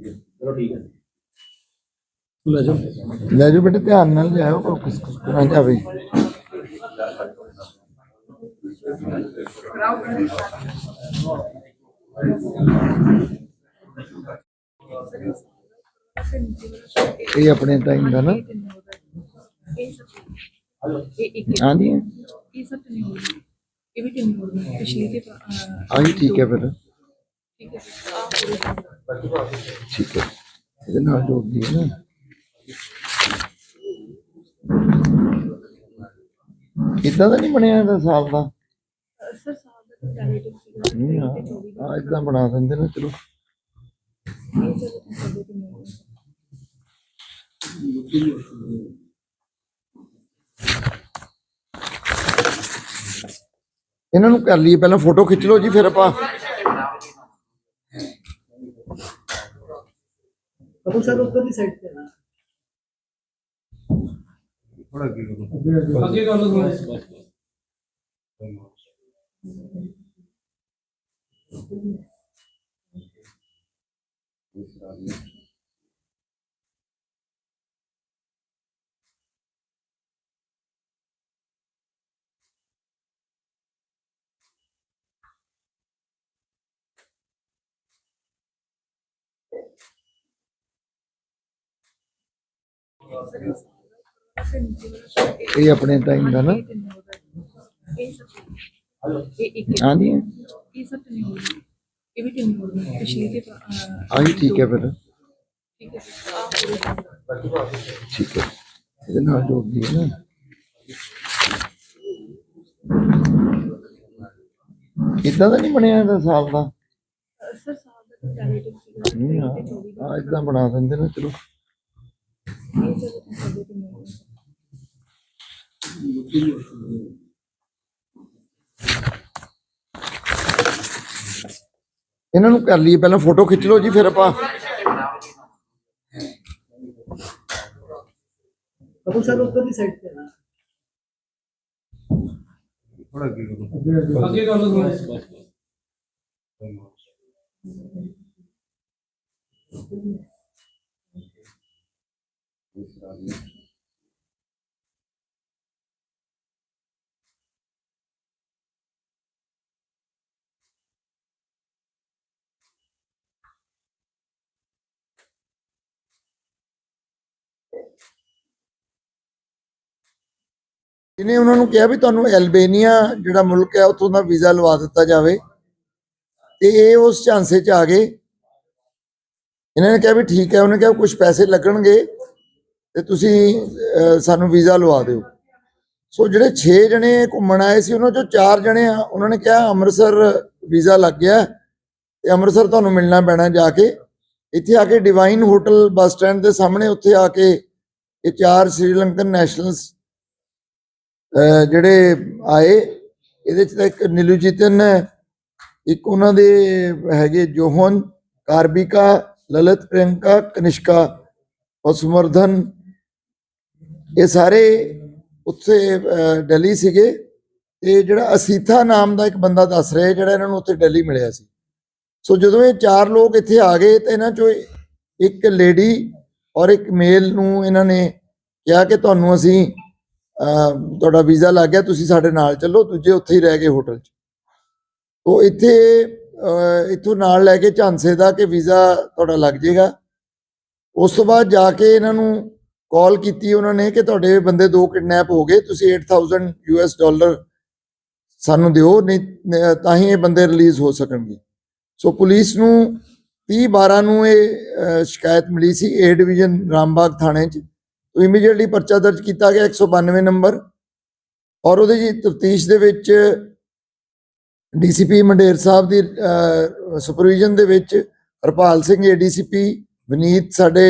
ਚਲੋ ਠੀਕ ਹੈ। ਲੈ ਜਾਓ। ਲੈ ਜਾਓ ਬੇਟੇ ਧਿਆਨ ਨਾਲ ਜਾਇਓ ਕੋਈ ਕਿਸ ਕਿਸ ਨਾ ਜਾਵੇ ਇਹ ਆਪਣੇ ਟਾਈਮ ਦਾ ਨਾ। ਹਾਂਜੀ ਇਹ ਸਭ ਨਹੀਂ ਹੋਣੀ ਇਹ ਵੀ ਤਿੰਨ ਹੋਣੀ ਪਿਛਲੀ ਤੇ ਹਾਂਜੀ ਠੀਕ ਹੈ ਫਿਰ। ਠੀਕ ਹੈ ਇਹਦੇ ਨਾਲ ਜੋੜ ਦੀ ਨਾ। ਇਦਾਂ ਦਾ ਨਹੀਂ ਬਣਿਆ ਇਹਦਾ ਸਾਲ ਦਾ? ਸਰ ਸਾਲ ਦਾ ਤਾਂ ਕੈਂਡੀਡੇਟ ਸੀਗਾ ਨਹੀਂ ਆ ਇਦਾਂ ਬਣਾ ਦਿੰਦੇ ਨਾ ਚਲੋ। ਤੇ ਇਹਨਾਂ ਨੂੰ ਕਰ ਲਈਏ ਪਹਿਲਾਂ ਫੋਟੋ ਖਿੱਚ ਲਓ ਜੀ ਫਿਰ ਆਪਾਂ। ਕਪੂਰ ਸਾਹਿਬ ਉੱਧਰ ਦੀ ਸਾਈਡ ਤੇ ਅੱਗੇ ਕਰ। ਲਓ ਥੋੜਾ ਇਹ ਆਪਣੇ ਟਾਈਮ ਦਾ ਨਾ। ਸਭ ਇਹ ਇੱਕ ਹਾਂਜੀ। ਇਹ ਸਭ ਨਹੀਂ ਇਹ ਵੀ ਤਿੰਨ ਹੋਣੀ ਪਿਛਲੀ ਤੇ ਹਾਂਜੀ ਠੀਕ ਹੈ ਫਿਰ। ਠੀਕ ਹੈ। ਹੈ ਇਹਦੇ ਨਾਲ ਜੋੜ ਦੀ ਨਾ। ਇਦਾਂ ਨਹੀਂ ਬਣਿਆ ਇਹਦਾ ਸਾਲ ਦਾ? ਸਰ ਸਾਲ ਦਾ ਤਾਂ ਨਹੀਂ ਆ ਇਦਾਂ ਬਣਾ ਦਿੰਦੇ ਨਾ ਚਲੋ ਇਹ ਜਦੋਂ ਸਾਡੇ ਤੇ ਨਹੀਂ ਹੋਣੀ ਇਹਨਾਂ ਨੂੰ ਕਰ ਲਈਏ ਪਹਿਲਾਂ ਫੋਟੋ ਖਿੱਚ ਲਓ ਜੀ, ਫਿਰ ਆਪਾਂ ਕਪੂਰ ਸਾਹਿਬ, ਉੱਧਰ ਦੀ ਸਾਈਡ ਤੇ ਅੱਗੇ ਕਰ ਲਓ ਥੋੜਾ ਇਹਨੇ ਉਹਨਾਂ ਨੂੰ ਕਿਹਾ ਵੀ ਤੁਹਾਨੂੰ ਐਲਬੇਨੀਆ ਜਿਹੜਾ ਮੁਲਕ ਹੈ, ਉੱਥੋਂ ਦਾ ਵੀਜ਼ਾ ਲਵਾ ਦਿੱਤਾ ਜਾਵੇ, ਤੇ ਇਹ ਉਸ ਝਾਂਸੇ 'ਚ ਆ ਗਏ। ਇਹਨਾਂ ਨੇ ਕਿਹਾ ਵੀ ਠੀਕ ਹੈ, ਉਹਨੇ ਕਿਹਾ ਕੁਝ ਪੈਸੇ ਲੱਗਣਗੇ। ਤੇ ਤੁਸੀਂ ਅਹ, ਸਾਨੂੰ ਵੀਜ਼ਾ ਲਵਾ ਦਿਓ। ਸੋ ਜਿਹੜੇ 6 ਜਣੇ ਘੁੰਮਣ ਆਏ ਸੀ ਉਹਨਾਂ ਚੋਂ 4 ਜਣੇ ਆ ਉਹਨਾਂ ਨੇ ਕਿਹਾ ਅੰਮ੍ਰਿਤਸਰ ਵੀਜ਼ਾ ਲੱਗ ਗਿਆ ਤੇ ਅੰਮ੍ਰਿਤਸਰ ਤੁਹਾਨੂੰ ਮਿਲਣਾ ਪੈਣਾ ਜਾ ਕੇ। ਇੱਥੇ ਆ ਕੇ ਡਿਵਾਈਨ ਹੋਟਲ ਬੱਸ ਸਟੈਂਡ ਦੇ ਸਾਹਮਣੇ ਉੱਥੇ ਆ ਕੇ ਇਹ ਚਾਰ ਸ੍ਰੀਲੰਕਨ ਨੈਸ਼ਨਲਸ ਜਿਹੜੇ ਆਏ ਇਹਦੇ ਚ ਤਾਂ ਇੱਕ ਨਿਲੂਜੀਤਨ ਹੈ ਇੱਕ ਉਹਨਾਂ ਦੇ ਹੈਗੇ ਜੋਹਨ ਕਾਰਬਿਕਾ ਲਲਿਤ ਪ੍ਰਿਯੰਕਾ ਕਨਿਸ਼ਕਾ ਔਰ ਸਮਰਧਨ ਇਹ ਸਾਰੇ ਉੱਥੇ ਅਹ, ਦਿੱਲੀ ਸੀਗੇ। ਤੇ ਜਿਹੜਾ ਅਸੀਥਾ ਨਾਮ ਦਾ ਇੱਕ ਬੰਦਾ ਦੱਸ ਰਿਹਾ ਜਿਹੜਾ ਇਹਨਾਂ ਨੂੰ ਉੱਥੇ ਦਿੱਲੀ ਮਿਲਿਆ ਸੀ। ਸੋ ਜਦੋਂ ਇਹ ਚਾਰ ਲੋਕ ਇੱਥੇ ਆ ਗਏ ਤਾਂ ਇਹਨਾਂ ਚੋਂ ਇੱਕ ਲੇਡੀ ਔਰ ਇੱਕ ਮੇਲ ਨੂੰ ਇਹਨਾਂ ਨੇ ਕਿਹਾ ਕਿ ਤੁਹਾਨੂੰ ਅਸੀਂ ਤੁਹਾਡਾ ਵੀਜ਼ਾ ਲੱਗ ਗਿਆ ਤੁਸੀਂ ਸਾਡੇ ਨਾਲ ਚੱਲੋ ਦੂਜੇ ਉੱਥੇ ਹੀ ਰਹਿ ਗਏ ਹੋਟਲ 'ਚ। ਉਹ ਇੱਥੇ ਅਹ ਇੱਥੋਂ ਨਾਲ ਲੈ ਕੇ ਝਾਂਸੇ ਦਾ ਕਿ ਵੀਜ਼ਾ ਤੁਹਾਡਾ ਲੱਗ ਜਾਏਗਾ। ਉਸ ਤੋਂ ਬਾਅਦ ਜਾ ਕੇ ਇਹਨਾਂ ਨੂੰ ਕਾਲ ਕੀਤੀ ਉਹਨਾਂ ਨੇ ਕਿ ਤੁਹਾਡੇ ਬੰਦੇ ਦੋ ਕਿਡਨੈਪ ਹੋ ਗਏ, ਤੁਸੀਂ 8000 ਯੂਐਸ ਡਾਲਰ ਸਾਨੂੰ ਦਿਓ, ਨਹੀਂ ਤਾਂ ਹੀ ਇਹ ਬੰਦੇ ਰਿਲੀਜ਼ ਹੋ ਸਕਣਗੇ। ਸੋ ਪੁਲਿਸ ਨੂੰ 30 12 ਨੂੰ ਇਹ ਸ਼ਿਕਾਇਤ ਮਿਲੀ ਸੀ ਏ ਡਿਵੀਜ਼ਨ ਰਾਮਬਾਗ ਥਾਣੇ 'ਚ। ਤੋਂ ਇਮੀਡੀਏਟਲੀ ਪਰਚਾ ਦਰਜ ਕੀਤਾ ਗਿਆ 192 ਨੰਬਰ। ਔਰ ਉਹਦੇ ਜੀ ਤਫਤੀਸ਼ ਦੇ ਵਿੱਚ ਡੀਸੀਪੀ ਮੰਡੇਰ ਸਾਹਿਬ ਦੀ ਸੁਪਰਵੀਜ਼ਨ ਦੇ ਵਿੱਚ ਹਰਪਾਲ ਸਿੰਘ ਏਡੀਸੀਪੀ ਵਿਨੀਤ ਸਾਡੇ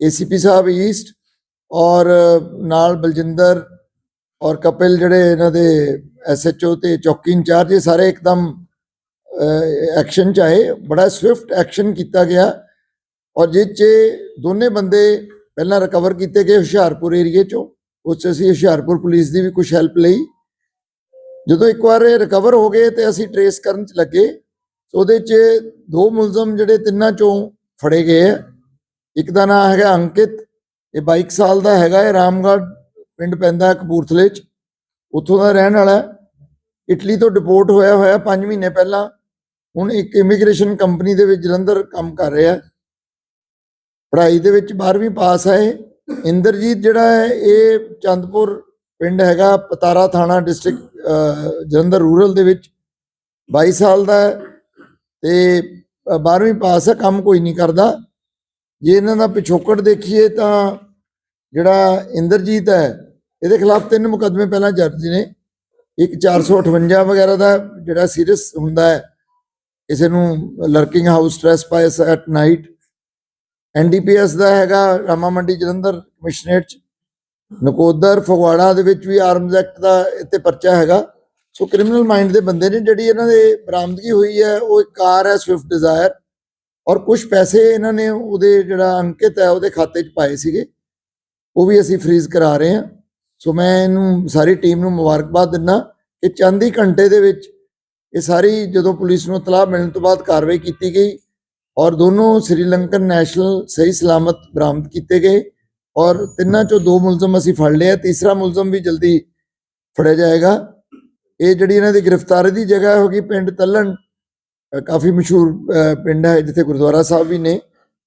ਏਸੀਪੀ ਸਾਹਿਬ ਈਸਟ ਔਰ ਨਾਲ ਬਲਜਿੰਦਰ ਔਰ ਕਪਿਲ ਜਿਹੜੇ ਇਹਨਾਂ ਦੇ ਐਸਐਚਓ ਤੇ ਚੌਕੀ ਇੰਚਾਰਜ, ਇਹ ਸਾਰੇ ਇੱਕਦਮ ਐਕਸ਼ਨ ਚ ਆਏ। ਬੜਾ ਸਵਿਫਟ ਐਕਸ਼ਨ ਕੀਤਾ ਗਿਆ। ਔਰ ਜਿਸ 'ਚ ਦੋਨੇ ਬੰਦੇ ਪਹਿਲਾਂ ਰਿਕਵਰ ਕੀਤੇ ਗਏ ਹੁਸ਼ਿਆਰਪੁਰ ਏਰੀਏ ਚੋਂ। ਉਸ 'ਚ ਅਸੀਂ ਹੁਸ਼ਿਆਰਪੁਰ ਪੁਲਿਸ ਦੀ ਵੀ ਕੁਝ ਹੈਲਪ ਲਈ। ਜਦੋਂ ਇੱਕ ਵਾਰ ਇਹ ਰਿਕਵਰ ਹੋ ਗਏ ਤੇ ਅਸੀਂ ਟਰੇਸ ਕਰਨ ਚ ਲੱਗੇ, ਉਹਦੇ 'ਚ ਦੋ ਮੁਲਜ਼ਮ ਜਿਹੜੇ ਤਿੰਨਾਂ ਚੋਂ ਫੜੇ ਗਏ ਆ। ਇੱਕ ਦਾ ਨਾਮ ਹੈਗਾ ਅੰਕਿਤ, ਇਹ 22 ਸਾਲ ਦਾ ਹੈਗਾ, ਇਹ ਰਾਮਗੜ੍ਹ ਪਿੰਡ ਪੈਂਦਾ ਕਪੂਰਥਲੇ ਚ, ਉੱਥੋਂ ਦਾ ਰਹਿਣ ਵਾਲਾ ਇਟਲੀ ਤੋਂ ਡਿਪੋਰਟ ਹੋਇਆ ਹੋਇਆ 5 ਮਹੀਨੇ ਪਹਿਲਾਂ, ਹੁਣ ਇੱਕ ਇਮੀਗ੍ਰੇਸ਼ਨ ਕੰਪਨੀ ਦੇ ਵਿੱਚ ਜਲੰਧਰ ਕੰਮ ਕਰ ਰਿਹਾ ਪੜ੍ਹਾਈ ਦੇ ਵਿੱਚ 12ਵੀਂ ਪਾਸ ਹੈ ਇਹ। ਇੰਦਰਜੀਤ ਜਿਹੜਾ ਹੈ, ਇਹ ਚੰਦਪੁਰ ਪਿੰਡ ਹੈਗਾ, ਪਤਾਰਾ ਥਾਣਾ ਡਿਸਟ੍ਰਿਕਟ ਜਲੰਧਰ ਰੂਰਲ ਦੇ ਵਿੱਚ 22 ਸਾਲ ਦਾ ਹੈ ਤੇ 12ਵੀਂ ਪਾਸ ਹੈ, ਕੰਮ ਕੋਈ ਨਹੀਂ ਕਰਦਾ। ਜੇ ਇਹਨਾਂ ਦਾ ਪਿਛੋਕੜ ਦੇਖੀਏ ਤਾਂ ਜਿਹੜਾ ਇੰਦਰਜੀਤ ਹੈ, ਇਹਦੇ ਖਿਲਾਫ ਤਿੰਨ ਮੁਕੱਦਮੇ ਪਹਿਲਾਂ ਦਰਜ ਨੇ। ਇੱਕ 458 ਵਗੈਰਾ ਦਾ ਜਿਹੜਾ ਸੀਰੀਅਸ ਹੁੰਦਾ ਹੈ, ਕਿਸੇ ਨੂੰ lurking house trespass at night. NDPS ਦਾ ਹੈਗਾ ਰਾਮਾ ਮੰਡੀ ਜਲੰਧਰ ਕਮਿਸ਼ਨਰੇਟ ਚ। ਨਕੋਦਰ ਫਗਵਾੜਾ ਦੇ ਵਿੱਚ ਵੀ ਆਰਮਜ਼ ਐਕਟ ਦਾ ਇੱਥੇ ਪਰਚਾ ਹੈਗਾ। ਸੋ ਕ੍ਰਿਮੀਨਲ ਮਾਈਂਡ ਦੇ ਬੰਦੇ ਨੇ ਜਿਹੜੀ ਇਹਨਾਂ ਦੇ ਬਰਾਮਦਗੀ ਹੋਈ ਹੈ, ਉਹ ਇੱਕ ਕਾਰ ਹੈ, ਸਵਿਫਟ ਡਿਜ਼ਾਇਰ। ਔਰ ਕੁਝ ਪੈਸੇ ਇਹਨਾਂ ਨੇ ਉਹਦੇ ਜਿਹੜਾ ਅੰਕਿਤ ਹੈ, ਉਹਦੇ ਖਾਤੇ 'ਚ ਪਾਏ ਸੀਗੇ। ਉਹ ਵੀ ਅਸੀਂ ਫ੍ਰੀਜ਼ ਕਰਾ ਰਹੇ ਹਾਂ। ਸੋ ਮੈਂ ਇਹਨੂੰ, ਸਾਰੀ ਟੀਮ ਨੂੰ ਮੁਬਾਰਕਬਾਦ ਦਿੰਦਾ ਕਿ ਚੰਦ ਹੀ ਘੰਟੇ ਦੇ ਵਿੱਚ ਇਹ ਸਾਰੀ ਜਦੋਂ ਪੁਲਿਸ ਨੂੰ ਤਲਾਹ ਮਿਲਣ ਤੋਂ ਬਾਅਦ ਕਾਰਵਾਈ ਕੀਤੀ ਗਈ ਔਰ ਦੋਨੋਂ ਸ੍ਰੀਲੰਕਨ ਨੈਸ਼ਨਲ ਸਹੀ ਸਲਾਮਤ ਬਰਾਮਦ ਕੀਤੇ ਗਏ ਔਰ ਤਿੰਨਾਂ ਚੋਂ ਦੋ ਮੁਲਜ਼ਮ ਅਸੀਂ ਫੜ ਲਿਆ ਤੀਸਰਾ ਮੁਲਜ਼ਮ ਵੀ ਜਲਦੀ ਫੜਿਆ ਜਾਏਗਾ। ਇਹ ਜਿਹੜੀ ਇਹਨਾਂ ਦੀ ਗ੍ਰਿਫਤਾਰੀ ਦੀ ਜਗ੍ਹਾ ਹੋਗੀ ਪਿੰਡ ਤੱਲਣ। ਕਾਫੀ ਮਸ਼ਹੂਰ ਪਿੰਡ ਹੈ ਜਿੱਥੇ ਗੁਰਦੁਆਰਾ ਸਾਹਿਬ ਵੀ ਨੇ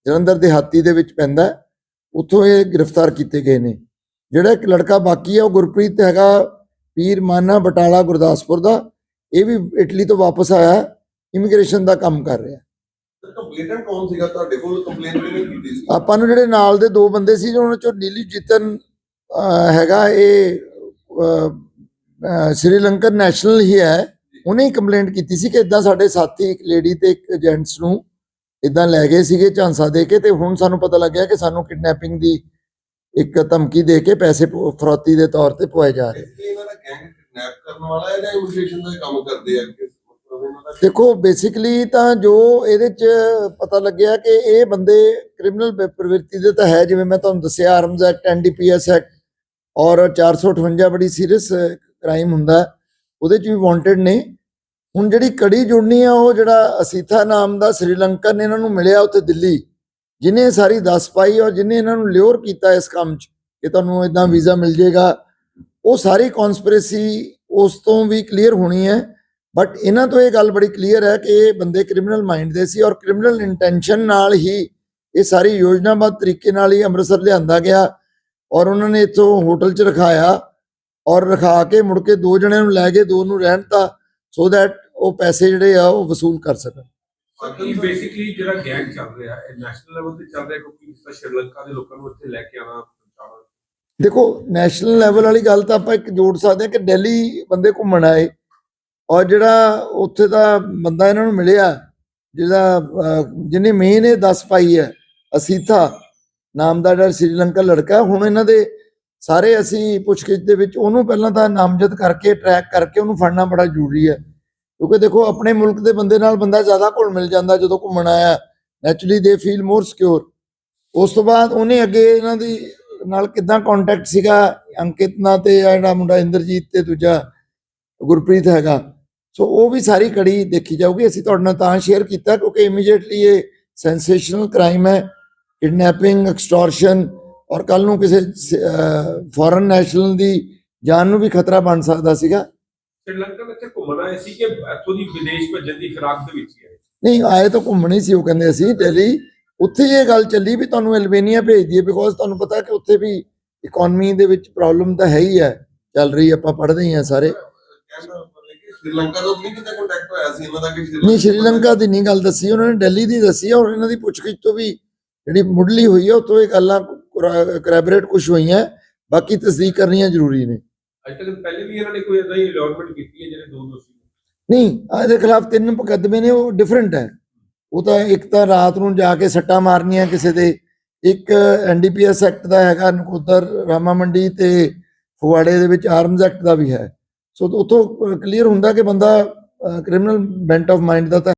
ਜਲੰਧਰ ਦੇ ਹਾਤੀ ਦੇ ਵਿੱਚ ਪੈਂਦਾ। ਉੱਥੋਂ ਇਹ ਗ੍ਰਿਫਤਾਰ ਕੀਤੇ ਗਏ ਨੇ। ਜਿਹੜਾ ਇੱਕ ਲੜਕਾ ਬਾਕੀ ਹੈ ਉਹ ਗੁਰਪ੍ਰੀਤ ਹੈਗਾ ਪੀਰ ਮਾਨਾ ਬਟਾਲਾ ਗੁਰਦਾਸਪੁਰ ਦਾ। ਇਹ ਵੀ ਇਟਲੀ ਤੋਂ ਵਾਪਸ ਆਇਆ ਇਮੀਗ੍ਰੇਸ਼ਨ ਦਾ ਕੰਮ ਕਰ ਰਿਹਾ ਕੰਪਲੇਨਟ ਕੌਣ ਸੀਗਾ ਤੁਹਾਡੇ ਕੋਲ? ਕੰਪਲੇਨ ਕਿਹਨੇ ਕੀਤੀ ਸੀ? ਆਪਾਂ ਨੂੰ ਜਿਹੜੇ ਨਾਲ ਦੇ ਦੋ ਬੰਦੇ ਸੀ ਉਹਨਾਂ ਚੋਂ ਨੀਲੀ ਜਿਤਨ ਹੈਗਾ ਇਹ ਸ੍ਰੀਲੰਕਨ ਨੈਸ਼ਨਲ ਹੀ ਹੈ। ਉਹਨੇ ਕੰਪਲੇਂਟ ਕੀਤੀ ਸੀ ਕਿ ਇਦਾਂ ਸਾਡੇ ਸਾਥੀ ਇੱਕ ਲੇਡੀ ਤੇ ਇੱਕ ਏਜੰਟਸ ਨੂੰ ਇਦਾਂ ਲੈ ਗਏ ਸੀਗੇ ਝਾਂਸਾ ਦੇ ਕੇ ਤੇ ਹੁਣ ਸਾਨੂੰ ਪਤਾ ਲੱਗਿਆ ਕਿ ਸਾਨੂੰ ਕਿਡਨੈਪਿੰਗ ਦੀ ਇੱਕ ਧਮਕੀ ਦੇ ਕੇ ਪੈਸੇ ਫਰੌਤੀ ਦੇ ਤੌਰ ਤੇ ਪਵਾਏ ਜਾ ਰਹੇ। ਕਿਡਨੈਪ ਕਰਨ ਵਾਲਾ ਇਮੀਗ੍ਰੇਸ਼ਨ ਦਾ ਕੰਮ ਕਰਦੇ ਆ? ਦੇਖੋ ਬੇਸਿਕਲੀ ਤਾਂ ਜੋ ਇਹਦੇ ਚ ਪਤਾ ਲੱਗਿਆ ਕਿ ਇਹ ਬੰਦੇ ਕ੍ਰਿਮੀਨਲ ਪ੍ਰਵਿਰਤੀ ਦੇ ਤਾਂ ਹੈ ਜਿਵੇਂ ਮੈਂ ਤੁਹਾਨੂੰ ਦੱਸਿਆ ਆਰਮਜ਼ ਐਕਟ ਐਨਡੀਪੀਐਸ ਐਕਟ ਔਰ 458 ਬੜੀ ਸੀਰੀਅਸ ਕ੍ਰਾਈਮ ਹੁੰਦਾ ਉਹਦੇ ਚ ਵੀ ਵਾਂਟਡ ਨੇ। ਹੁਣ ਜਿਹੜੀ ਕੜੀ ਜੁੜਨੀ ਆ, ਉਹ ਜਿਹੜਾ ਅਸੀਥਾ ਨਾਮ ਦਾ ਸ੍ਰੀਲੰਕਨ ਇਹਨਾਂ ਨੂੰ ਮਿਲਿਆ ਉੱਥੇ ਦਿੱਲੀ, ਜਿਨੇ ਸਾਰੀ ਦੱਸ ਪਾਈ ਔਰ ਜਿਨੇ ਇਹਨਾਂ ਨੂੰ ਲਿਓਰ ਕੀਤਾ ਇਸ ਕੰਮ 'ਚ ਕਿ ਤੁਹਾਨੂੰ ਇਦਾਂ ਵੀਜ਼ਾ ਮਿਲ ਜਾਏਗਾ। ਉਹ ਸਾਰੀ ਕਨਸਪੀਰੇਸੀ ਉਸ ਤੋਂ ਵੀ ਕਲੀਅਰ ਹੋਣੀ ਹੈ ਬਟ ਇਹਨਾਂ ਤੋਂ ਇਹ ਗੱਲ ਬੜੀ ਕਲੀਅਰ ਹੈ ਕਿ ਇਹ ਬੰਦੇ ਕ੍ਰਿਮੀਨਲ ਮਾਈਂਡ ਦੇ ਸੀ ਔਰ ਕ੍ਰਿਮੀਨਲ ਇੰਟੈਂਸ਼ਨ ਨਾਲ ਹੀ ਇਹ ਸਾਰੀ ਯੋਜਨਾਬੱਧ ਤਰੀਕੇ ਨਾਲ ਹੀ ਅੰਮ੍ਰਿਤਸਰ ਲਿਆਂਦਾ ਗਿਆ ਔਰ ਉਹਨਾਂ ਨੇ ਇੱਥੋਂ ਹੋਟਲ 'ਚ ਰਖਾਇਆ ਔਰ ਰਖਾ ਕੇ ਮੁੜ ਕੇ ਦੋ ਜਣਿਆਂ ਨੂੰ ਲੈ ਗਏ ਦੋ ਨੂੰ ਰਹਿਣ ਤਾ ਸੋ ਦੈਟ ਉਹ ਪੈਸੇ ਜਿਹੜੇ ਆ ਉਹ ਵਸੂਲ ਕਰ ਸਕਣ। ਬੇਸਿਕਲੀ ਜਿਹੜਾ ਗੈਂਗ ਚੱਲ ਰਿਹਾ ਹੈ ਨੈਸ਼ਨਲ ਲੈਵਲ ਤੇ ਚੱਲ ਰਿਹਾ ਕਿਉਂਕਿ ਜਿਸ ਤਰ੍ਹਾਂ ਸ਼੍ਰੀਲੰਕਾ ਦੇ ਲੋਕਾਂ ਨੂੰ ਇੱਥੇ ਲੈ ਕੇ ਪਹੁੰਚਾਉਣਾ। ਦੇਖੋ ਨੈਸ਼ਨਲ ਲੈਵਲ ਵਾਲੀ ਗੱਲ ਤਾਂ ਆਪਾਂ ਇੱਕ ਜੋੜ ਸਕਦੇ ਹਾਂ ਕਿ ਦਿੱਲੀ ਬੰਦੇ ਘੁੰਮਣ ਆਏ ਔਰ ਜਿਹੜਾ ਉੱਥੇ ਦਾ ਬੰਦਾ ਇਹਨਾਂ ਨੂੰ ਮਿਲਿਆ ਜਿਹਦਾ ਜਿਹਨੇ ਮੇਨ ਇਹ ਦੱਸ ਪਾਈ ਹੈ ਅਸੀਥਾ ਨਾਮ ਦਾ ਜਿਹੜਾ ਸ੍ਰੀਲੰਕਾ ਲੜਕਾ ਹੁਣ ਇਹਨਾਂ ਦੇ ਸਾਰੇ ਅਸੀਂ ਪੁੱਛਗਿੱਛ ਦੇ ਵਿੱਚ ਉਹਨੂੰ ਪਹਿਲਾਂ ਤਾਂ ਨਾਮਜ਼ਦ ਕਰਕੇ ਟਰੈਕ ਕਰਕੇ ਉਹਨੂੰ ਫੜਨਾ ਬੜਾ ਜ਼ਰੂਰੀ ਹੈ। ਕਿਉਂਕਿ ਦੇਖੋ, ਆਪਣੇ ਮੁਲਕ ਦੇ ਬੰਦੇ ਨਾਲ ਬੰਦਾ ਜ਼ਿਆਦਾ ਘੁਲ ਮਿਲ ਜਾਂਦਾ ਜਦੋਂ ਘੁੰਮਣ ਆਇਆ। ਨੈਚੁਰਲੀ ਦੇ ਫੀਲ ਮੋਰ ਸਿਕਿਉਰ ਉਸ ਤੋਂ ਬਾਅਦ ਉਹਨੇ ਅੱਗੇ ਇਹਨਾਂ ਦੀ ਨਾਲ ਕਿਦਾਂ ਕੰਟੈਕਟ ਸੀਗਾ? ਅੰਕਿਤ ਨਾਲ ਤੇ ਜਿਹੜਾ ਮੁੰਡਾ, ਇੰਦਰਜੀਤ ਤੇ ਦੂਜਾ, ਗੁਰਪ੍ਰੀਤ ਹੈਗਾ। ਸੋ ਉਹ ਵੀ ਸਾਰੀ ਕੜੀ ਦੇਖੀ ਜਾਊਗੀ। ਅਸੀਂ ਤੁਹਾਡੇ ਨਾਲ ਤਾਂ ਸ਼ੇਅਰ ਕੀਤਾ ਕਿਉਂਕਿ ਇਮੀਡੀਏਟਲੀ ਇਹ ਸੈਂਸੇਸ਼ਨਲ ਕ੍ਰਾਈਮ ਹੈ। ਕਿਡਨੈਪਿੰਗ ਐਕਸਟੋਰਸ਼ਨ ਔਰ ਕੱਲ ਨੂੰ ਕਿਸੇ ਫੋਰਨ ਨੈਸ਼ਨਲ ਦੀ ਜਾਨ ਨੂੰ ਵੀ ਖਤਰਾ ਬਣ ਸਕਦਾ ਸੀਗਾ। ਸ਼੍ਰੀਲੰਕਾ ਵਿੱਚ ਇੱਥੇ ਘੁੰਮਣ ਆਏ ਸੀ ਕਿ ਇੱਥੋਂ ਦੀ ਵਿਦੇਸ਼ ਭੇਜਣ ਦੀ ਫਿਰਾਕ ਦੇ ਵਿੱਚ ਹੀ ਆਏ ਨਹੀਂ ਆਏ ਤਾਂ ਘੁੰਮਣੀ ਸੀ ਉਹ ਕਹਿੰਦੇ ਅਸੀਂ ਦਿੱਲੀ। ਉੱਥੇ ਇਹ ਗੱਲ ਚੱਲੀ ਵੀ ਤੁਹਾਨੂੰ ਐਲਬੇਨੀਆ ਭੇਜ ਦਈਏ ਬਿਕੋਜ਼ ਤੁਹਾਨੂੰ ਪਤਾ ਕਿ ਉੱਥੇ ਵੀ ਇਕਨੋਮੀ ਦੇ ਵਿੱਚ ਪ੍ਰੋਬਲਮ ਤਾਂ ਹੈ ਹੀ ਹੈ। ਚੱਲ ਰਹੀ ਆਪਾਂ ਪੜ੍ਹਦੇ ਹੀ ਸਾਰੇ। ਸ਼੍ਰੀਲੰਕਾ ਤੋਂ ਨਹੀਂ ਕਿਤੇ ਕੰਟੈਕਟ ਹੋਇਆ ਸੀ ਇਹਨਾਂ ਦਾ ਕਿ ਨਹੀਂ ਸ਼੍ਰੀਲੰਕਾ ਦੀ ਨਹੀਂ ਗੱਲ ਦੱਸੀ ਉਹਨਾਂ ਨੇ ਦਿੱਲੀ ਦੀ ਦੱਸੀ ਔਰ ਇਹਨਾਂ ਦੀ ਪੁੱਛਗਿੱਛ ਤੋਂ ਵੀ ਜਿਹੜੀ ਮੁੱਢਲੀ ਹੋਈ ਹੈ ਉੱਥੋਂ ਇਹ ਗੱਲਾਂ ਕਰੈਬਰੇਟ ਕੁਝ ਹੋਈਆਂ। ਬਾਕੀ ਤਸਦੀਕ ਕਰਨੀਆਂ ਜ਼ਰੂਰੀ ਨੇ। ਅੱਜ ਤੱਕ ਪਹਿਲੇ ਵੀ ਇਹਨਾਂ ਨੇ ਕੋਈ ਇਦਾਂ ਹੀ ਅਲੋਟਮੈਂਟ ਕੀਤੀ ਹੈ ਜਿਹੜੇ ਦੋ ਦੋਸ਼ੀ ਨਹੀਂ ਇਹਦੇ ਖਿਲਾਫ ਤਿੰਨ ਮੁਕੱਦਮੇ ਨੇ, ਉਹ ਡਿਫਰੈਂਟ ਹੈ। ਉਹ ਤਾਂ ਇੱਕ ਤਾਂ ਰਾਤ ਨੂੰ ਜਾ ਕੇ ਸੱਟਾਂ ਮਾਰਨੀਆਂ ਕਿਸੇ ਦੇ, ਇੱਕ ਐਨਡੀਪੀਐਸ ਐਕਟ ਦਾ ਹੈਗਾ, ਨਕੋਦਰ ਰਾਮਾ ਮੰਡੀ ਤੇ ਫਗਵਾੜੇ ਦੇ ਵਿੱਚ ਆਰਮਜ਼ ਐਕਟ ਦਾ ਵੀ ਹੈ। ਸੋ ਉਤੋਂ ਕਲੀਅਰ ਹੁੰਦਾ ਕਿ ਬੰਦਾ ਕ੍ਰਿਮੀਨਲ ਬੈਂਟ ਆਫ ਮਾਈਂਡ ਦਾ ਤਾਂ